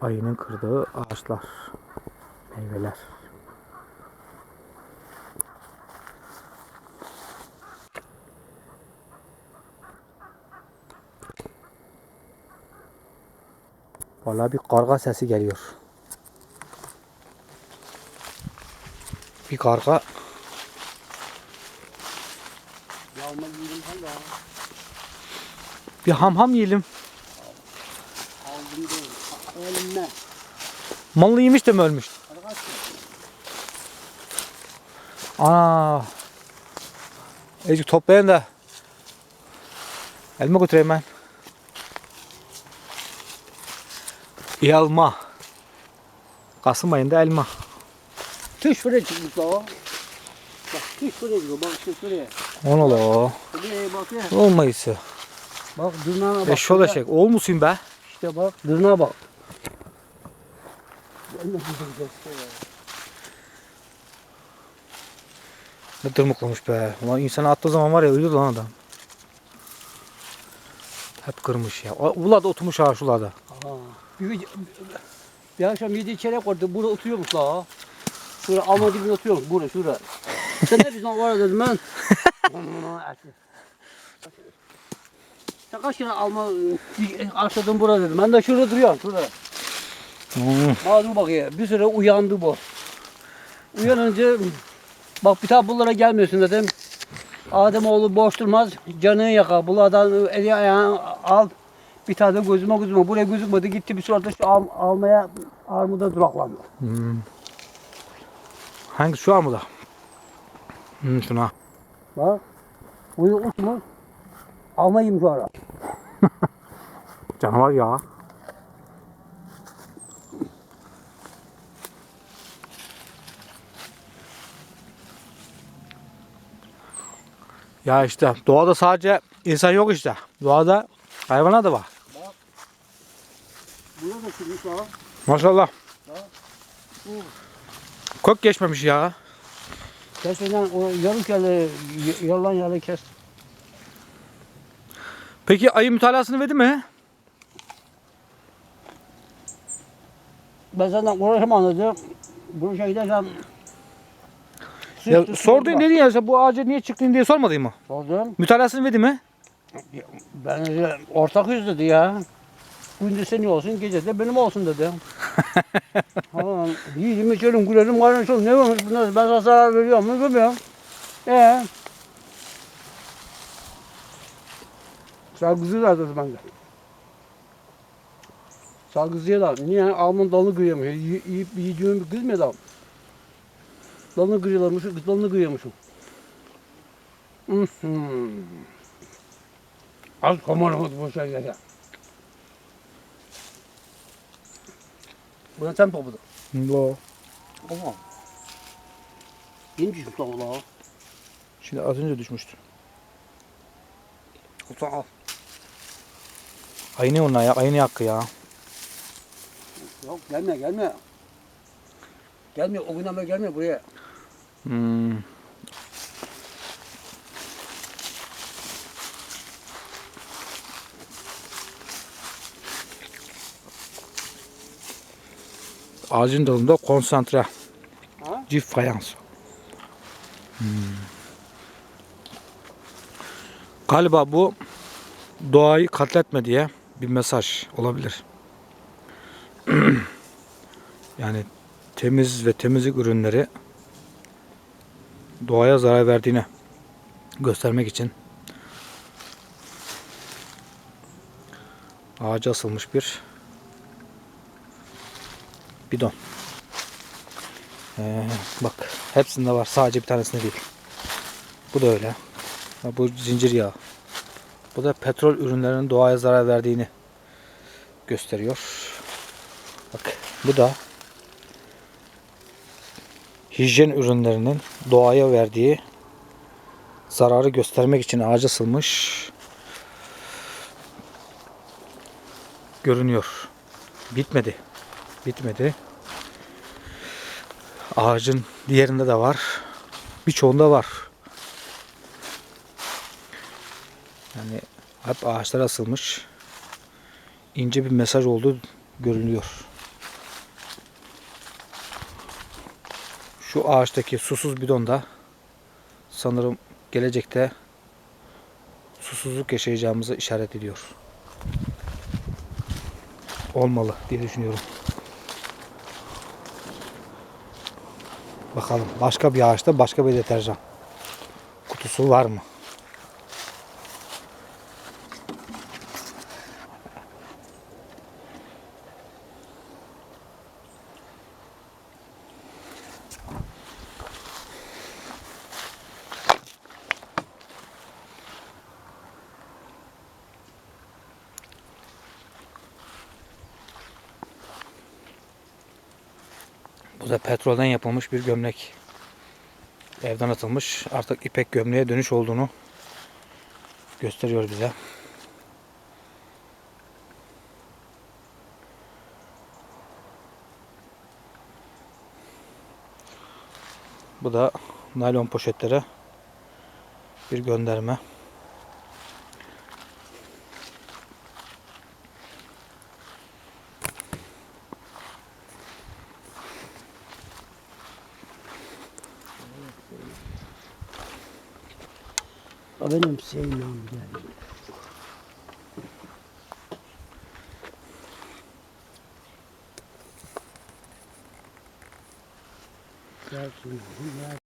Ayının kırdığı ağaçlar, meyveler. Vallahi bir karga sesi geliyor. Bir karga Yağma giydim sen de bir ham ham yiyelim. aldım. Malını yemiş de mi ölmüş? Ana. Ecik toplayın da. Elma götüreyim ben. Elma. Kasım ayında elma. Tüş şuraya çıkmış la o. Bak tüş şuraya çıkıyor. Bak şuraya. Onu la. Şuraya bak ya. Olmayısı. Bak dırnağına bak. Şuraya. eşek. Oğul musun be? İşte bak dırnağa bak. Ne dırmıklamış be. Ulan insana attığı zaman var ya ölür lan adam. Hep kırmış ya. Ula da oturmuş ha şulada. Bir, bir akşam yedi çeyrek vardı. Burada oturuyormuş la. Şurada alma gibi oturuyormuş. Burada şurada. Sen ne bizden var dedim ben. Sen kaç kere alma arsadan burada dedim. Ben de şurada duruyorum. Şurada. Hmm. Bana bakıyor. Bir süre uyandı bu. Uyanınca bak bir daha bunlara gelmiyorsun dedim. Ademoğlu boş durmaz. Canını yakar. Bunlardan eli ayağını al. Bir tane gözüme gözüme. Buraya gözükmedi. Gitti bir sırada şu al, almaya armuda duraklandı. Hmm. Hangi şu an mı da? Hmm, şuna. Bak. Uyu uçmuş. Almayayım şu ara. Canavar ya. Ya işte doğada sadece insan yok işte. Doğada hayvanlar da var. Burada da çıkmış ha. Maşallah. Kök geçmemiş ya. kesmeden o yarım kere yalan yalan kes. Peki ayı mütalasını verdi mi? Ben senden uğraşamam dedim. Bunu şey gidersem Ya, Süt- süt sordun var. ne diye sen bu ağaca niye çıktın diye sormadın mı? Sordum. Mütalasını verdi mi? Ben ortak yüz dedi ya. Gündüz senin olsun, gece de benim olsun dedi. ha, yiyelim, içelim, gülelim, kaynaşalım. Ne olmuş bunlar? Ben sana zarar veriyorum mu? Bilmiyorum. Ee? Sargızıyorlar dedi bende. Sargızıyorlar. Niye? Alman dalını kırıyormuş. Yiyip yiyeceğimi kızmıyor adam. Dalını kırıyorlarmış, dalını kırıyormuşum. Az komanımız bu şeylere. Bu da tempo bu da. Yo. Ama. Yeni düşmüş lan. Şimdi az önce düşmüştü. Olsa al. Ayı ne onlar ya? Ayı ne hakkı ya? Yok gelme gelme. Gelme o günden beri gelme buraya. Hmm. Ağacın dalında konsantre Ha? çift fayans. Hmm. Galiba bu doğayı katletme diye bir mesaj olabilir. yani temiz ve temizlik ürünleri doğaya zarar verdiğini göstermek için ağaca asılmış bir bidon. Ee, bak hepsinde var sadece bir tanesinde değil. Bu da öyle. Bu zincir yağı. Bu da petrol ürünlerinin doğaya zarar verdiğini gösteriyor. Bak bu da hijyen ürünlerinin doğaya verdiği zararı göstermek için ağaca asılmış görünüyor. Bitmedi. Bitmedi. Ağacın diğerinde de var. Birçoğunda var. Yani hep ağaçlar asılmış. İnce bir mesaj olduğu görünüyor. Şu ağaçtaki susuz bidon da sanırım gelecekte susuzluk yaşayacağımızı işaret ediyor. Olmalı diye düşünüyorum. Bakalım başka bir ağaçta başka bir deterjan kutusu var mı? Bu da petrolden yapılmış bir gömlek. Evden atılmış. Artık ipek gömleğe dönüş olduğunu gösteriyor bize. Bu da naylon poşetlere bir gönderme. O benim sevmem geldi. Gel şimdi, gel.